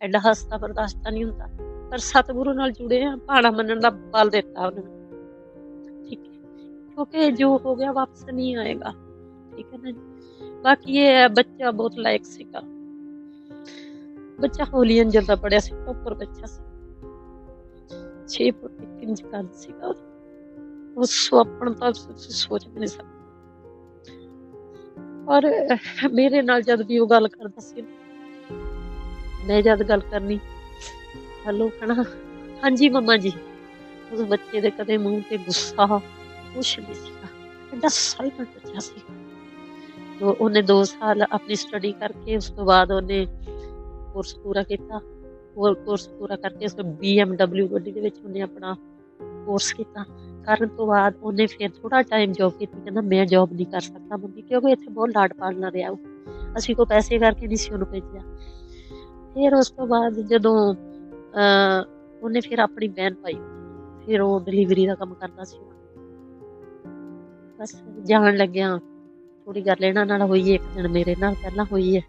ਐਡਾ ਹਸਤਾ ਬਰਦਾਸ਼ਤ ਨਹੀਂ ਹੁੰਦਾ। ਪਰ ਸਤਿਗੁਰੂ ਨਾਲ ਜੁੜੇ ਆ, ਭਾਣਾ ਮੰਨਣ ਦਾ ਬਲ ਦਿੱਤਾ ਉਹਨਾਂ। ਨੇ ਠੀਕ ਹੈ। ਕਿਉਂਕਿ ਜੋ ਹੋ ਗਿਆ ਵਾਪਸ ਨਹੀਂ ਆਏਗਾ। ਠੀਕ ਹੈ ਨਾ ਬਾਕੀ ਇਹ ਬੱਚਾ ਬਹੁਤ ਲਾਇਕ ਸੀਗਾ। ਬੱਚਾ ਹੋਲੀ ਅੰਜਲ ਦਾ ਪੜਿਆ ਸੀ ਉੱਪਰ ਬੱਚਾ ਸੀ। 6 ਫੁੱਟ ਇੱਕ ਇੰਚ ਕੱਦ ਸੀਗਾ। ਉਹ ਸੁਪਨ ਤਾਂ ਸੋਚ ਵੀ ਨਹੀਂ ਸਕਦੇ। ਔਰ ਮੇਰੇ ਨਾਲ ਜਦ ਵੀ ਉਹ ਗੱਲ ਕਰਦਾ ਸੀ ਮੈਂ ਜਦ ਗੱਲ ਕਰਨੀ। ਹੈਲੋ ਕਹਣਾ ਹਾਂਜੀ, ਮੰਮਾ ਜੀ। ਉਸ ਬੱਚੇ ਦੇ ਕਦੇ ਮੂੰਹ ਤੇ ਗੁੱਸਾ, ਕੁਛ ਨਹੀਂ ਸੀਗਾ। ਐਡਾ ਸਾਇਲੈਂਟ ਬੱਚਾ ਸੀ। ਤੋ ਉਹਨੇ 2 ਸਾਲ ਆਪਣੀ ਸਟੱਡੀ ਕਰਕੇ, ਉਸ ਤੋਂ ਬਾਅਦ ਉਹਨੇ ਕੋਰਸ ਪੂਰਾ ਕੀਤਾ। ਉਹ ਕੋਰਸ ਪੂਰਾ ਕਰਕੇ ਉਸ BMW ਗੱਡੀ ਦੇ ਵਿੱਚ ਉਹਨੇ ਆਪਣਾ ਕੋਰਸ ਕੀਤਾ। ਕਰਨ ਤੋਂ ਬਾਅਦ ਉਹਨੇ ਫਿਰ ਥੋੜਾ ਟਾਈਮ ਜੌਬ ਕੀਤੀ। ਕਹਿੰਦਾ, ਮੈਂ ਜੌਬ ਨਹੀਂ ਕਰ ਸਕਦਾ ਮੰਮੀ, ਕਿਉਂਕਿ ਇੱਥੇ ਬਹੁਤ ਲਾਡ ਪਾਲਣਾ ਰਿਹਾ ਉਹ। ਅਸੀਂ ਕੋ ਪੈਸੇ ਕਰਕੇ ਨਹੀਂ ਸੀ ਉਹਨੂੰ ਭੇਜਿਆ। ਫਿਰ ਉਸ ਤੋਂ ਬਾਅਦ ਜਦੋਂ ਅਹ, ਉਹਨੇ ਫਿਰ ਆਪਣੀ ਬਹਿਨ ਪਾਈ। ਫਿਰ ਉਹ ਡਿਲੀਵਰੀ ਦਾ ਕੰਮ ਕਰਦਾ ਸੀ। ਬਸ ਜਾਣ ਲੱਗਿਆ ਥੋੜੀ ਗੱਲ ਇਹਨਾਂ ਨਾਲ ਹੋਈ ਹੈ ਇੱਕ ਦਿਨ ਮੇਰੇ ਨਾਲ ਪਹਿਲਾਂ ਹੋਈ ਹੈ